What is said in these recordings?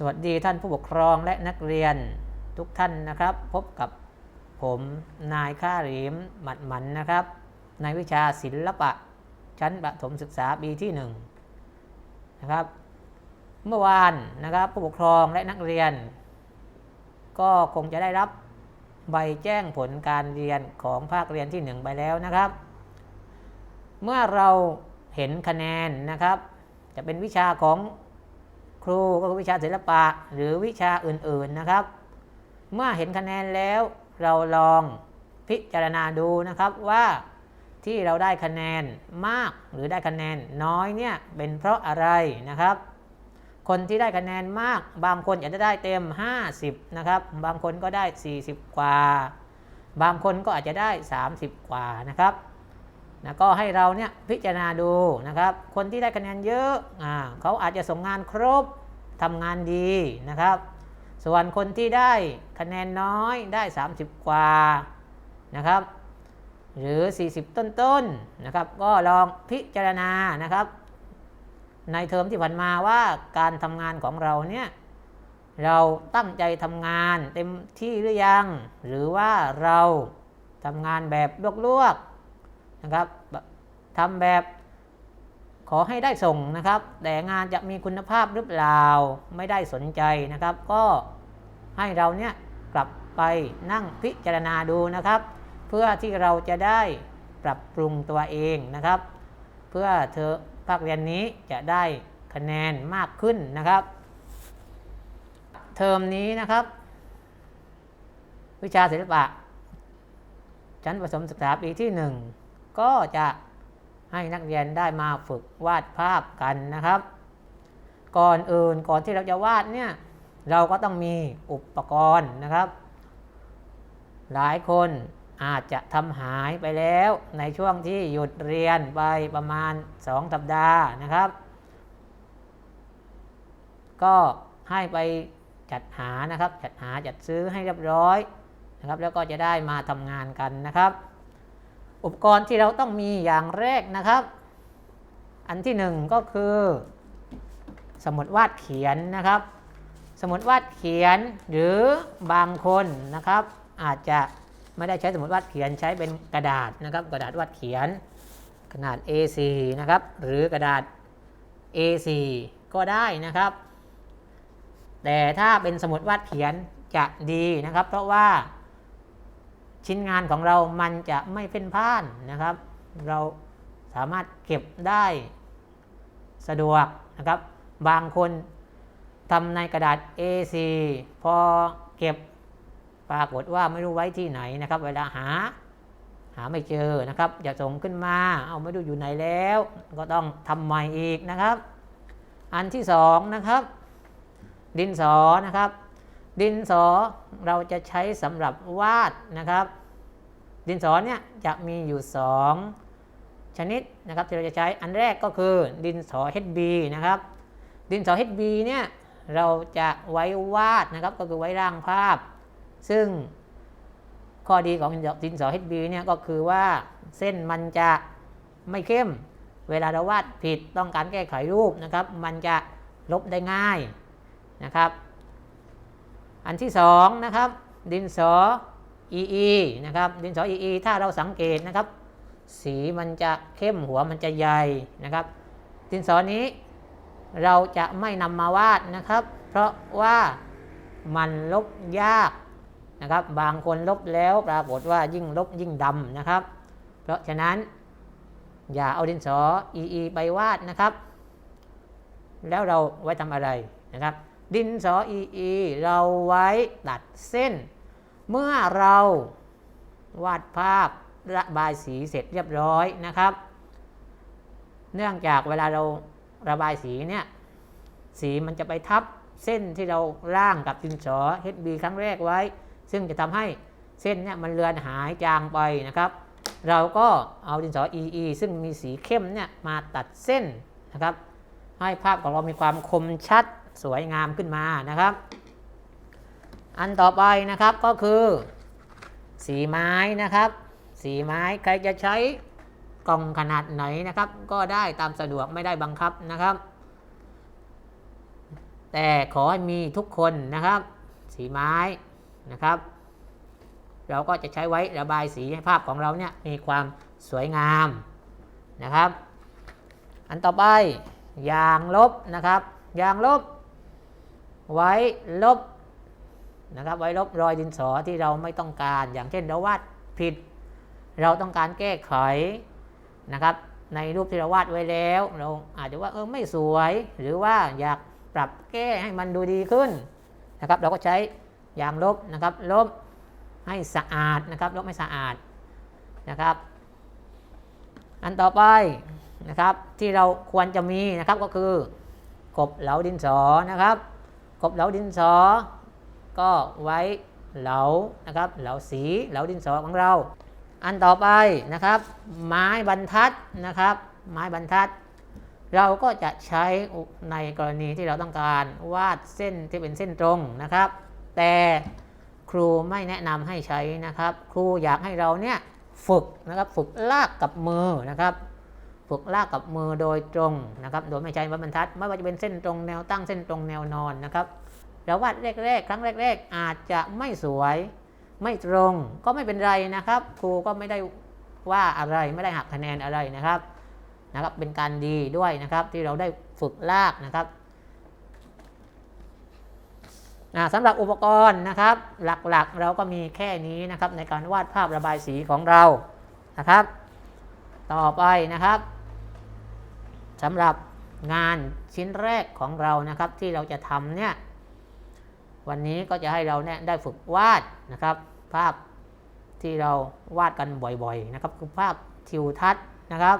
สวัสดีท่านผู้ปกครองและนักเรียนทุกท่านนะครับ พบกับผมนายข้าหรีมหมัดหมันนะครับ ในวิชาศิลปะ ชั้นประถมศึกษาปีที่1นงนะครับ เมื่อวานนะครับผู้ปกครองและนักเรียน ก็คงจะได้รับใบแจ้งผลการเรียนของภาคเรียนที่ 1 ไปแล้วนะครับ เมื่อเราเห็นคะแนนนะครับ จะเป็นวิชาของ รูก็คือวิชาศิลปะหรือวิชาอื่นๆนะครับ เมื่อเห็นคะแนนแล้วเราลองพิจารณาดูนะครับว่าที่เราได้คะแนนมากหรือได้คะแนนน้อยเนี่ยเป็นเพราะอะไรนะครับ คนที่ได้คะแนนมาก บางคนอาจจะได้เต็ม 50 นะครับ บางคนก็ได้ 40 กว่า บางคนก็อาจจะได้ 30 กว่านะครับ นะก็ให้เราเนี่ยพิจารณาดูนะครับ คนที่ได้คะแนนเยอะอ่าเขาอาจจะส่งงานครบทำงานดีนะครับ ส่วนคนที่ได้คะแนนน้อยได้ 30 กว่านะครับ หรือ 40 ต้นๆนนะครับ ก็ลองพิจารณานะครับ ในเทอมที่ผ่านมาว่าการทำงานของเราเนี่ยเราตั้งใจทำงานเต็มที่หรือยัง หรือว่าเราทำงานแบบลวกๆนะครับ ทำแบบขอให้ได้ส่งนะครับ แต่งานจะมีคุณภาพหรือเปล่าไม่ได้สนใจนะครับ ก็ให้เราเนี่ยกลับไปนั่งพิจารณาดูนะครับ เพื่อที่เราจะได้ปรับปรุงตัวเองนะครับ เพื่อเธอภาคเรียนนี้จะได้คะแนนมากขึ้นนะครับ เทอมนี้นะครับ วิชาศิลปะชั้นประถมศึกษาปีที่ 1 ก็จะ ให้นักเรียนได้มาฝึกวาดภาพกันนะครับ ก่อนอื่นก่อนที่เราจะวาดเนี่ยเราก็ต้องมีอุปกรณ์นะครับ หลายคนอาจจะทำหายไปแล้วในช่วงที่หยุดเรียนไปประมาณ 2 สัปดาห์นะครับ ก็ให้ไปจัดหานะครับ จัดหาจัดซื้อให้เรียบร้อยนะครับ แล้วก็จะได้มาทำงานกันนะครับ อุปกรณ์ที่เราต้องมีอย่างแรกนะครับ อันที่หนึ่งก็คือ สมุดวาดเขียนนะครับ สมุดวาดเขียนหรือบางคนนะครับ อาจจะไม่ได้ใช้สมุดวาดเขียนใช้เป็นกระดาษนะครับ กระดาษวาดเขียน ขนาด A4 นะครับ หรือกระดาษ A4 ก็ได้นะครับ แต่ถ้าเป็นสมุดวาดเขียนจะดีนะครับ เพราะว่า ชิ้นงานของเรามันจะไม่เฟ้นพ่านนะครับ เราสามารถเก็บได้สะดวกนะครับ บางคนทำในกระดาษ A4 พอเก็บปรากฏว่าไม่รู้ไว้ที่ไหนนะครับ เวลาหาหาไม่เจอนะครับจะส่งขึ้นมา เอาไม่รู้อยู่ไหนแล้ว ก็ต้องทำใหม่อีกนะครับ อันที่สองนะครับ ดินสอนะครับ ดินสอเราจะใช้สำหรับวาดนะครับ ดินสอเนี่ยจะมีอยู่สองชนิดนะครับที่เราจะใช้อันแรกก็คือดินสอ HB นะครับ ดินสอ HB เนี่ยเราจะไว้วาดนะครับก็คือไว้ร่างภาพ ซึ่งข้อดีของดินสอ HB เนี่ยก็คือว่าเส้นมันจะไม่เข้ม เวลาเราวาดผิดต้องการแก้ไขรูปนะครับ มันจะลบได้ง่ายนะครับ อันที่สองนะครับดินสอ EE นะครับดินสอ EE ถ้าเราสังเกตนะครับ สีมันจะเข้มหัวมันจะใหญ่นะครับ ดินสอนี้เราจะไม่นำมาวาดนะครับ เพราะว่ามันลบยากนะครับ บางคนลบแล้วปรากฏว่ายิ่งลบยิ่งดำนะครับ เพราะฉะนั้นอย่าเอาดินสอ EE ไปวาดนะครับ แล้วเราไว้ทำอะไรนะครับ ดินสอ EE เราไว้ตัดเส้น เมื่อเราวาดภาพระบายสีเสร็จเรียบร้อยนะครับ เนื่องจากเวลาเราระบายสีเนี่ย สีมันจะไปทับเส้นที่เราร่างกับดินสอ HB ครั้งแรกไว้ ซึ่งจะทำให้เส้นเนี่ยมันเลือนหายจางไปนะครับ เราก็เอาดินสอ EE ซึ่งมีสีเข้มเนี่ยมาตัดเส้นนะครับ ให้ภาพของเรามีความคมชัดสวยงามขึ้นมานะครับ อันต่อไปนะครับก็คือสีไม้นะครับ สีไม้ใครจะใช้กล่องขนาดไหนนะครับ ก็ได้ตามสะดวกไม่ได้บังคับนะครับ แต่ขอให้มีทุกคนนะครับ สีไม้นะครับ เราก็จะใช้ไว้ระบายสีให้ภาพของเราเนี่ยมีความสวยงามนะครับ อันต่อไปยางลบนะครับ ยางลบ ไว้ลบ นะครับ ไว้ลบรอยดินสอที่เราไม่ต้องการ อย่างเช่นเราวาดผิด เราต้องการแก้ไขนะครับ ในรูปที่เราวาดไว้แล้ว เราอาจจะว่าเออไม่สวย หรือว่าอยากปรับแก้ให้มันดูดีขึ้นนะครับ เราก็ใช้ยางลบนะครับ ลบให้สะอาดนะครับ ลบให้สะอาดนะครับ อันต่อไปนะครับที่เราควรจะมีนะครับก็คือกบเหลาดินสอนะครับ กบเหลาดินสอ ก็ไว้เหลานะครับเหลาสีเหลาดินสอของเรา อันต่อไปนะครับ ไม้บรรทัดนะครับ ไม้บรรทัด เราก็จะใช้ในกรณีที่เราต้องการวาดเส้นที่เป็นเส้นตรงนะครับ แต่ครูไม่แนะนำให้ใช้นะครับ ครูอยากให้เราเนี่ยฝึกนะครับฝึกลากกับมือนะครับ ฝึกลากกับมือโดยตรงนะครับ โดยไม่ใช้ไม้บรรทัด ไม่ว่าจะเป็นเส้นตรงแนวตั้งเส้นตรงแนวนอนนะครับ วาดแรกๆ ครั้งแรก ๆ อาจจะไม่สวย ไม่ตรงก็ไม่เป็นไรนะครับ ครูก็ไม่ได้ว่าอะไรไม่ได้หักคะแนนอะไรนะครับนะครับ เป็นการดีด้วยนะครับที่เราได้ฝึกลากนะครับสำหรับอุปกรณ์นะครับ หลักๆเราก็มีแค่นี้นะครับ ในการวาดภาพระบายสีของเรานะครับ ต่อไปนะครับสำหรับงานชิ้นแรกของเรานะครับที่เราจะทำเนี่ย วันนี้ก็จะให้เราเนี่ยได้ฝึกวาดนะครับ ภาพที่เราวาดกันบ่อยๆนะครับคือภาพทิวทัศน์นะครับ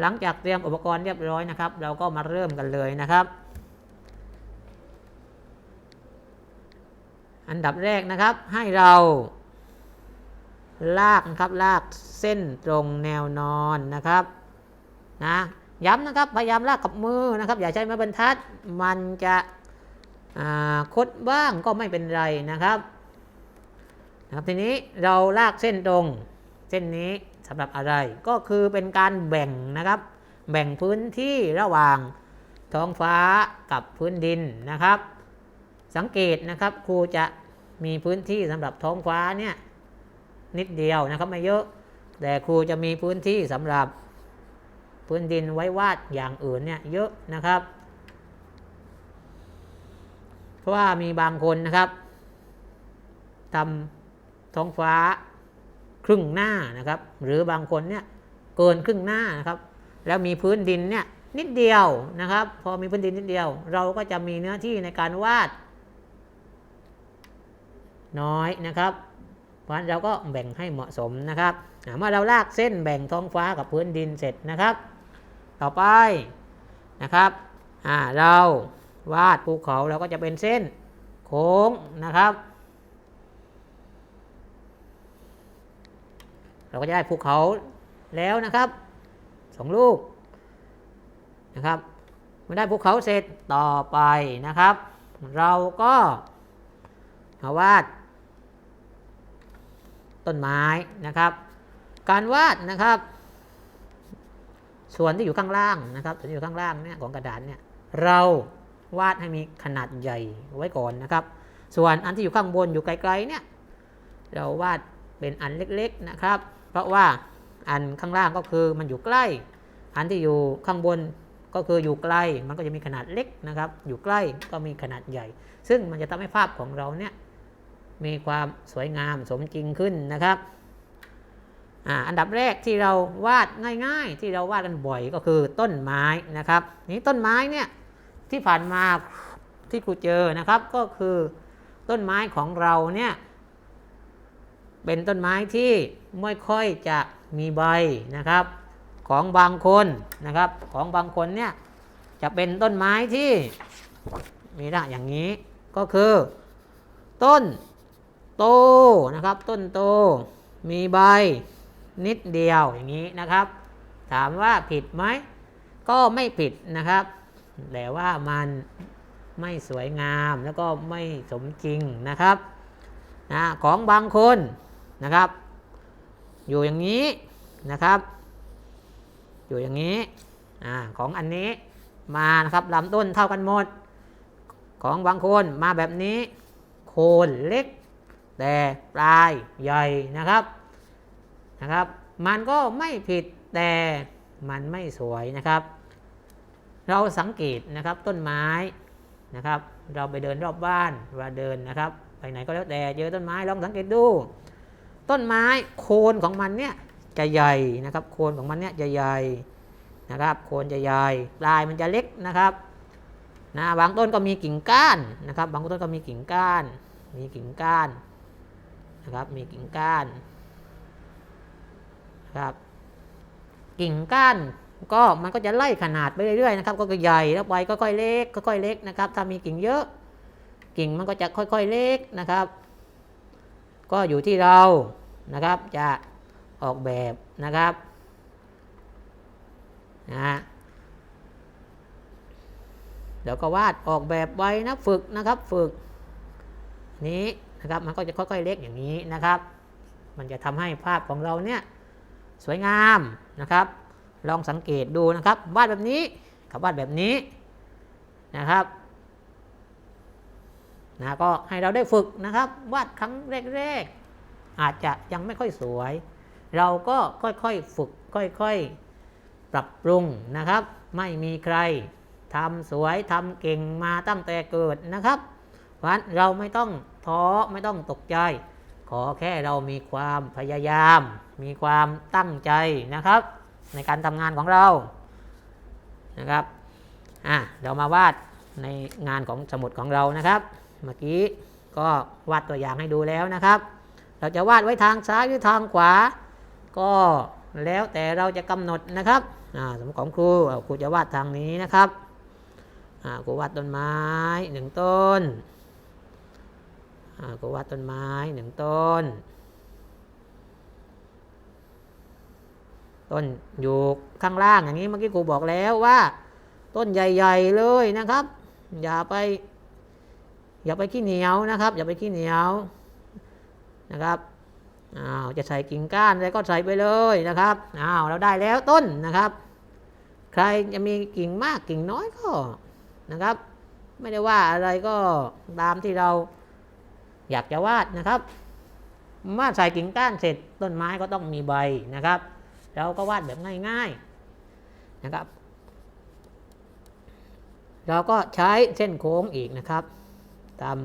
หลังจากเตรียมอุปกรณ์เรียบร้อยนะครับ เราก็มาเริ่มกันเลยนะครับ อันดับแรกนะครับให้เราลากนะครับลากเส้นตรงแนวนอนนะครับนะย้ำนะครับพยายามลากกับมือนะครับ อย่าใช้ไม้บรรทัด มันจะ คดบ้างก็ไม่เป็นไรนะครับนะครับทีนี้เราลากเส้นตรงเส้นนี้สำหรับอะไรก็คือเป็นการแบ่งนะครับ แบ่งพื้นที่ระหว่างท้องฟ้ากับพื้นดินนะครับ สังเกตนะครับครูจะมีพื้นที่สำหรับท้องฟ้าเนี่ยนิดเดียวนะครับไม่เยอะ แต่ครูจะมีพื้นที่สำหรับพื้นดินไว้วาดอย่างอื่นเนี่ยเยอะนะครับ เพราะว่ามีบางคนนะครับทำท้องฟ้าครึ่งหน้านะครับ หรือบางคนเนี่ยเกินครึ่งหน้านะครับ แล้วมีพื้นดินเนี่ยนิดเดียวนะครับ พอมีพื้นดินนิดเดียว เราก็จะมีเนื้อที่ในการวาด น้อยนะครับ เพราะฉะนั้นเราก็แบ่งให้เหมาะสมนะครับเมื่อเราลากเส้นแบ่งท้องฟ้ากับพื้นดินเสร็จนะครับ ต่อไปนะครับเรา วาดภูเขาเราก็จะเป็นเส้นโค้งนะครับ เราก็จะได้ภูเขาแล้วนะครับสองลูกนะครับเมื่อได้ภูเขาเสร็จต่อไปนะครับ เราก็มาวาด ต้นไม้นะครับ การวาดนะครับ ส่วนที่อยู่ข้างล่างนะครับส่วนที่อยู่ข้างล่างเนี่ยของกระดานเนี่ยเรา วาดให้มีขนาดใหญ่ไว้ก่อนนะครับ ส่วนอันที่อยู่ข้างบนอยู่ไกลๆเนี่ยเราวาดเป็นอันเล็กๆนะครับ เพราะว่าอันข้างล่างก็คือมันอยู่ใกล้ อันที่อยู่ข้างบนก็คืออยู่ไกล้ มันก็จะมีขนาดเล็กนะครับ อยู่ใกล้ก็มีขนาดใหญ่ ซึ่งมันจะทำให้ภาพของเราเนี่ยมีความสวยงามสมจริงขึ้นนะครับอ,อันดับแรกที่เราวาดง่าย ๆ ที่เราวาดกันบ่อยก็คือต้นไม้นะครับ นี่ต้นไม้เนี่ย ที่ผ่านมาที่ครูเจอนะครับ ก็คือต้นไม้ของเราเนี่ย เป็นต้นไม้ที่ไม่ค่อยจะมีใบนะครับ ของบางคนนะครับ ของบางคนเนี่ยจะเป็นต้นไม้ที่มีลักษณะอย่างนี้ก็คือ ต้นโตนะครับ ต้นโตมีใบนิดเดียวอย่างนี้นะครับ ถามว่าผิดไหมก็ไม่ผิดนะครับ แต่ว่ามันไม่สวยงามแล้วก็ไม่สมจริงนะครับนะของบางคนนะครับ อยู่อย่างนี้นะครับ อยู่อย่างนี้อของอันนี้มานะครับลำต้นเท่ากันหมด ของบางคนมาแบบนี้ โคนเล็ก แต่ปลายใหญ่นะครับนะครับ มันก็ไม่ผิดแต่มันไม่สวยนะครับ เราสังเกตนะครับต้นไม้นะครับ เราไปเดินรอบบ้านเวลาเดินนะครับ ไปไหนก็แล้วแต่เจอต้นไม้ลองสังเกตดู ต้นไม้โคนของมันเนี่ยจะใหญ่นะครับ โคนของมันเนี่ยจะใหญ่นะครับ โคนจะใหญ่ปลายมันจะเล็กนะครับนะบางต้นก็มีกิ่งก้านนะครับ บางต้นก็มีกิ่งก้าน มีกิ่งก้านนะครับมีกิ่งก้านครับกิ่งก้าน ก็มันก็จะไล่ขนาดไปเรื่อยๆนะครับก็ใหญ่แล้วไปก็ค่อยเล็กค่อยๆเล็กนะครับ ถ้ามีกิ่งเยอะ กิ่งมันก็จะค่อยๆเล็กนะครับ ก็อยู่ที่เรานะครับจะออกแบบนะครับนะเดี๋ยวก็วาดออกแบบไว้นะฝึกนะครับฝึกนี้นะครับมันก็จะค่อยๆเล็กอย่างนี้นะครับ มันจะทำให้ภาพของเราเนี่ยสวยงามนะครับ ลองสังเกตดูนะครับ วาดแบบนี้กับวาดแบบนี้นะครับนะก็ให้เราได้ฝึกนะครับ วาดครั้งแรกๆ อาจจะยังไม่ค่อยสวย เราก็ค่อยๆฝึกค่อยๆ ปรับปรุงนะครับ ไม่มีใครทำสวยทำเก่งมาตั้งแต่เกิดนะครับเพราะฉะนั้นเราไม่ต้องท้อไม่ต้องตกใจ ขอแค่เรามีความพยายาม มีความตั้งใจนะครับ ในการทำงานของเรานะครับอะเรามาวาดในงานของสมุดของเรานะครับ เมื่อกี้ก็วาดตัวอย่างให้ดูแล้วนะครับ เราจะวาดไว้ทางซ้ายหรือทางขวา ก็แล้วแต่เราจะกำหนดนะครับอ่าสมมติของครูครูจะวาดทางนี้นะครับอ่าครูวาดต้นไม้หนึ่งต้นอ่าครูวาดต้นไม้หนึ่งต้น ต้นอยู่ข้างล่างอย่างนี้เมื่อกี้ครูบอกแล้วว่า ต้นใหญ่ๆเลยนะครับ อย่าไป อย่าไปขี้เหนียวนะครับ อย่าไปขี้เหนียวนะครับอ้าวจะใส่กิ่งก้านอะไรก็ใส่ไปเลยนะครับอ้าวเราได้แล้วต้นนะครับ ใครจะมีกิ่งมากกิ่งน้อยก็นะครับ ไม่ได้ว่าอะไรก็ตามที่เราอยากจะวาดนะครับวาดใส่กิ่งก้านเสร็จต้นไม้ก็ต้องมีใบนะครับ เราก็วาดแบบง่ายๆนะครับ เราก็ใช้เส้นโค้งอีกนะครับตาม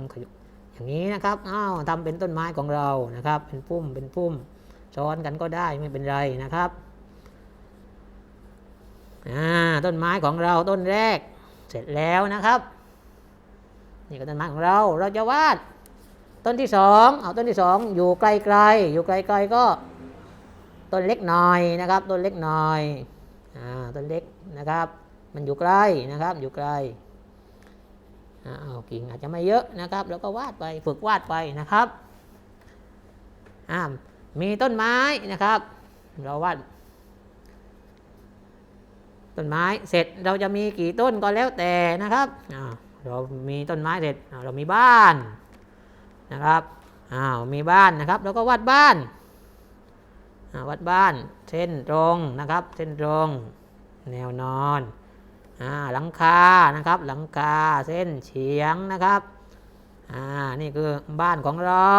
อย่างนี้นะครับอ้าวทำเป็นต้นไม้ของเรานะครับ เป็นพุ่มเป็นพุ่มซ้อนกันก็ได้ไม่เป็นไรนะครับอ่าต้นไม้ของเราต้นแรกเสร็จแล้วนะครับนี่ก็ต้นไม้ของเราเราจะวาดต้นที่สองเอาต้นที่สองอยู่ไกลๆอยู่ไกล ๆ ก็ ต้นเล็กหน่อยนะครับต้นเล็กหน่อยอ่าต้นเล็กนะครับ มันอยู่ใกล้นะครับอยู่ไกล้อ้าวกิ่งอาจจะไม่เยอะนะครับ แล้วก็วาดไปฝึกวาดไปนะครับอ่ามีต้นไม้นะครับ เราวาดต้นไม้เสร็จเราจะมีกี่ต้นก็แล้วแต่นะครับอ้าเรามีต้นไม้เสร็จอ้าเรามีบ้านนะครับอ้าวมีบ้านนะครับ แล้วก็วาดบ้าน วัดบ้านเส้นตรงนะครับ เส้นตรง แนวนอนอหลังคานะครับ หลังคาเส้นเฉียงนะครับนี่คือบ้านของเรา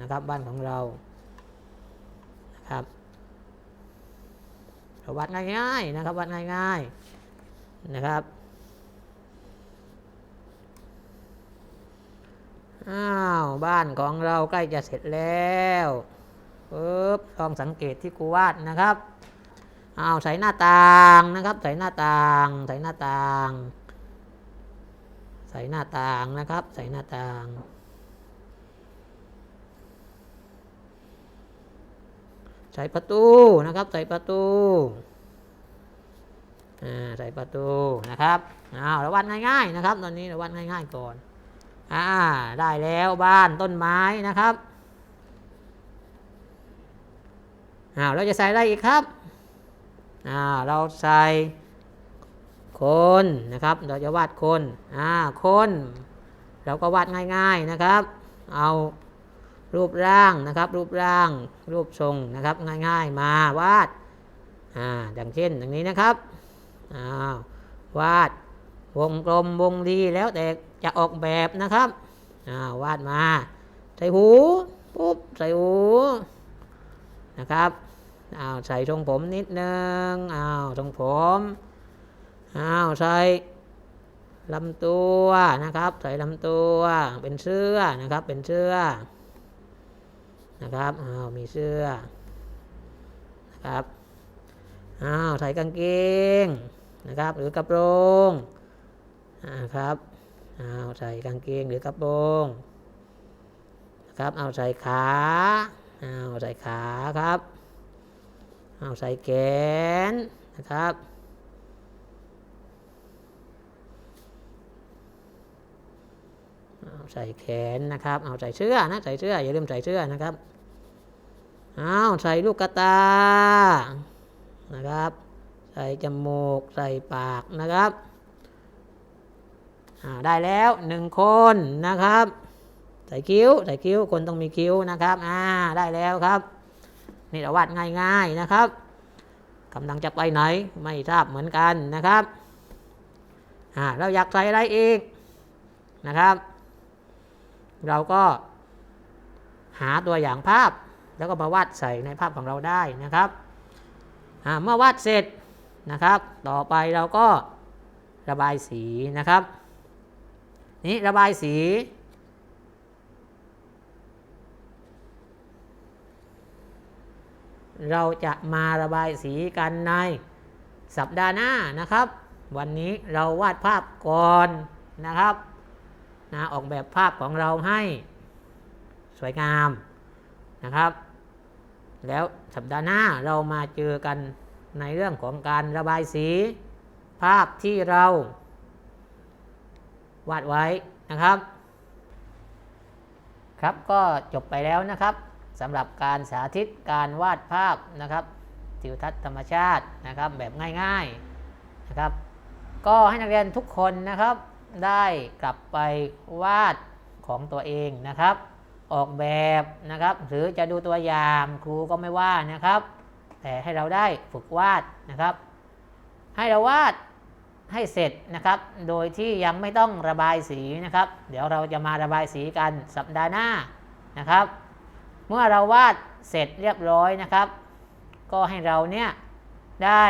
นะครับบ้านของเรานะครับวัดง่ายๆนะครับวัดง่ายๆนะครับอ้าวบ้านของเราใกล้จะเสร็จแล้ว ปึ๊บลองสังเกตที่กูวาดนะครับเอาใส่หน้าต่างนะครับ ใส่หน้าต่าง ใส่หน้าต่าง ใส่หน้าต่างนะครับ ใส่หน้าต่าง ใส่ประตูนะครับ ใส่ประตูอ่าใส่ประตูนะครับอ้าวราวัดง่ายๆนะครับ ตอนนี้ราวัดง่ายๆก่อนอ่าได้แล้วบ้านต้นไม้นะครับ อ้าวเราจะใส่อะไรอีกครับอ้าวเราใส่คนนะครับ เราจะวาดคนอ่าคนเราก็วาดง่าย ๆนะครับ เอารูปร่างนะครับ รูปร่าง รูปทรงนะครับ ง่ายๆ มาวาดอ่าอย่างเช่นอย่างนี้นะครับอ้าววาดวงกลมวงรีแล้วแต่จะออกแบบนะครับอ่าวาดมา ใส่หูปุ๊บใส่หู นะครับอ้าวใส่ทรงผมนิดนึงอ้าวทรงผมอ้าวใส่ลำตัวนะครับ ใส่ลำตัวเป็นเสื้อนะครับเป็นเสื้อนะครับอ้าวมีเสื้อนะครับอ้าวใส่กางเกงนะครับ หรือกระโปรงนะครับอ้าวใส่กางเกงหรือกระโปรงนะครับเอาใส่ขา อ้าวใส่ขาครับเอาใส่แขนนะครับเอาใส่แขนนะครับ เอาใส่เสื้อนะใส่เสื้ออย่าลืมใส่เสื้อนะครับ เอาใส่ลูกกระตา นะครับ ใส่จมูก ใส่ปากนะครับได้แล้วหนึ่งคนนะครับ ใส่คิ้วใส่คิ้วคนต้องมีคิ้วนะครับอ่าได้แล้วครับ นี่เราวาดง่ายๆนะครับกำลังจะไปไหนไม่ทราบเหมือนกันนะครับอ่าเราอยากใส่อะไรอีกนะครับ เราก็หาตัวอย่างภาพแล้วก็มาวาดใส่ในภาพของเราได้นะครับอ่าเมื่อวาดเสร็จนะครับ ต่อไปเราก็ระบายสีนะครับ นี่ระบายสี เราจะมาระบายสีกันในสัปดาห์หน้านะครับ วันนี้เราวาดภาพก่อนนะครับนะออกแบบภาพของเราให้สวยงามนะครับ แล้วสัปดาห์หน้าเรามาเจอกันในเรื่องของการระบายสี ภาพที่เราวาดไว้นะครับ ครับก็จบไปแล้วนะครับ สำหรับการสาธิตการวาดภาพนะครับทิวทัศน์ธรรมชาตินะครับแบบง่ายๆนะครับ ก็ให้นักเรียนทุกคนนะครับ ได้กลับไปวาดของตัวเองนะครับ ออกแบบนะครับ หรือจะดูตัวอย่างครูก็ไม่ว่านะครับ แต่ให้เราได้ฝึกวาดนะครับ ให้เราวาดให้เสร็จนะครับ โดยที่ยังไม่ต้องระบายสีนะครับ เดี๋ยวเราจะมาระบายสีกันสัปดาห์หน้านะครับ เมื่อเราวาดเสร็จเรียบร้อยนะครับ ก็ให้เราเนี่ยได้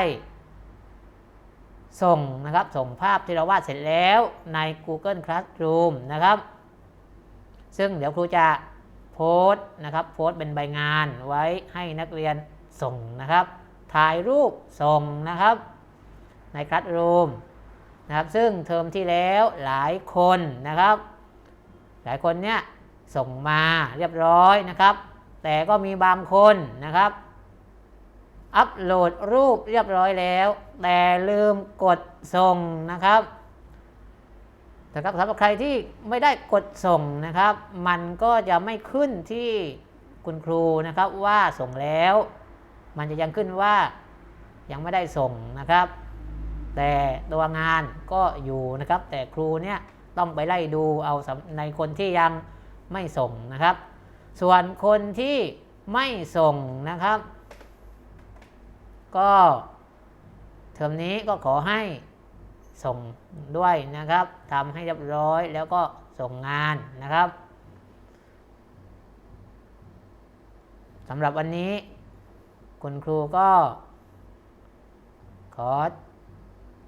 ส่งนะครับ ส่งภาพที่เราวาดเสร็จแล้วใน Google Classroom นะครับ ซึ่งเดี๋ยวครูจะโพสต์นะครับ โพสต์เป็นใบงานไว้ให้นักเรียนส่งนะครับ ถ่ายรูปส่งนะครับ ใน Classroom นะครับ ซึ่งเทอมที่แล้วหลายคนนะครับ หลายคนเนี่ยส่งมาเรียบร้อยนะครับ แต่ก็มีบางคนนะครับ อัปโหลดรูปเรียบร้อยแล้ว แต่ลืมกดส่งนะครับนะครับสำหรับใครที่ไม่ได้กดส่งนะครับ มันก็จะไม่ขึ้นที่คุณครูนะครับว่าส่งแล้ว มันจะยังขึ้นว่ายังไม่ได้ส่งนะครับ แต่ตัวงานก็อยู่นะครับ แต่ครูเนี่ยต้องไปไล่ดูเอาในคนที่ยังไม่ส่งนะครับ ส่วนคนที่ไม่ส่งนะครับ ก็เทอมนี้ก็ขอให้ส่งด้วยนะครับทำให้เรียบร้อยแล้วก็ส่งงานนะครับสำหรับวันนี้ คุณครูก็ ขอ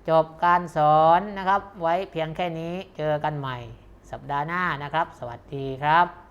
จบการสอนนะครับ ไว้เพียงแค่นี้เจอกันใหม่สัปดาห์หน้านะครับ สวัสดีครับ